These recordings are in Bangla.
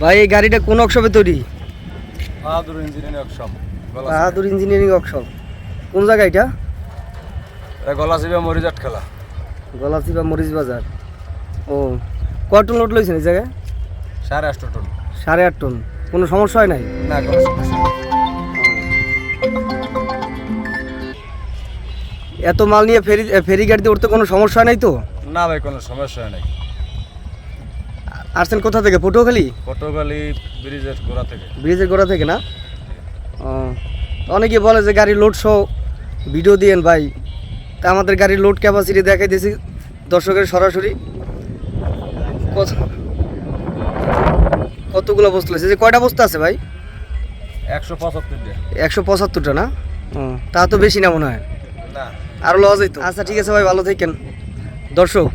ভাই এই গাড়িটা কোন ওয়ার্কশপে তৈরি? Bahadur engineering workshop Bahadur engineering workshop. কোন জায়গা এটা? গলা চিপা মরিজাট খেলা গলাচি বা মরিচ বাজার। ও কয় টন লোড লইছেন এই জায়গায়? সাড়ে আটশো টন। সাড়ে আট টন। কোনো সমস্যা হয় নাই? না কোনো সমস্যা। এত মাল নিয়ে ফেরি ফেরি গাড়িতে উঠতে কোনো সমস্যা নাই তো? না ভাই কোনো সমস্যা নেই। আসছেন কোথা থেকে? পটুয়াখালী? পটুয়াখালী ব্রিজের গোড়া থেকে। ব্রিজের গোড়া থেকে না? ও অনেকে বলে যে গাড়ির লোড সহ ভিডিও দিয়েন ভাই। তা আমাদের গাড়ির লোড ক্যাপাসিটি দেখাই দিয়েছি দর্শকের সরাসরি। কতগুলো বস্তু আছে? যে কয়টা বস্তা আছে ভাই? একশো পঁচাত্তর দিয়ে একশো পঁচাত্তরটা না? তা তো বেশি না মনে হয়। আরও লওয়া যেত আচ্ছা ঠিক আছে ভাই ভালো থাকেন। দর্শক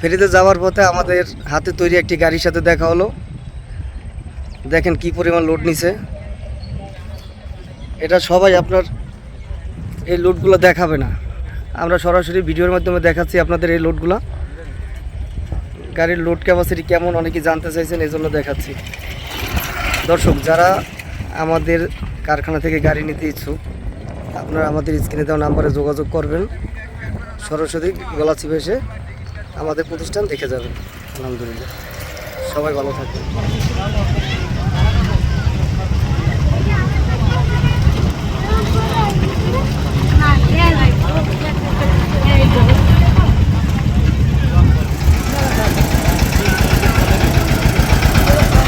ফেরিতে যাওয়ার পথে আমাদের হাতে তৈরি একটি গাড়ির সাথে দেখা হলো। দেখেন কি পরিমাণ লোড নিছে। এটা সবাই আপনার এই লোডগুলো দেখাবে না। আমরা সরাসরি ভিডিওর মাধ্যমে দেখাচ্ছি আপনাদের এই লোডগুলো গাড়ির লোড ক্যাপাসিটি কেমন অনেকে জানতে চাইছেন, এই জন্য দেখাচ্ছি। দর্শক, যারা আমাদের কারখানা থেকে গাড়ি নিতে ইচ্ছুক, আপনারা আমাদের স্ক্রিনে দেওয়া নাম্বারে যোগাযোগ করবেন। সরাসরি গলাচি এসে আমাদের প্রতিষ্ঠান দেখে যাবেন। আলহামদুলিল্লাহ। সবাই ভালো থাকবেন।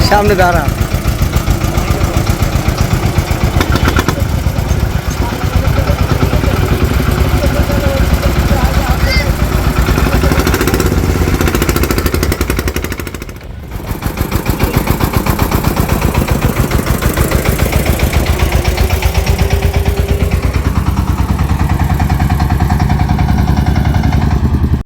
সামনে দাঁড়া